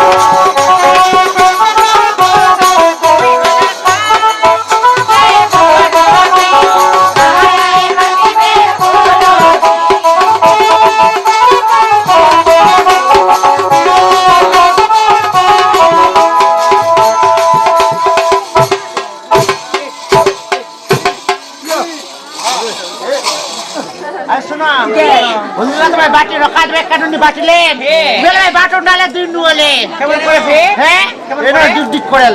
Thank you. শোনো। বন্ধুরা তোমার বাটি রকা দেবে কানুনি বাটিলে বেলে বাটন ডালে দুই নুলে কেমন করে ফে হ্যাঁ এটা দুধ করে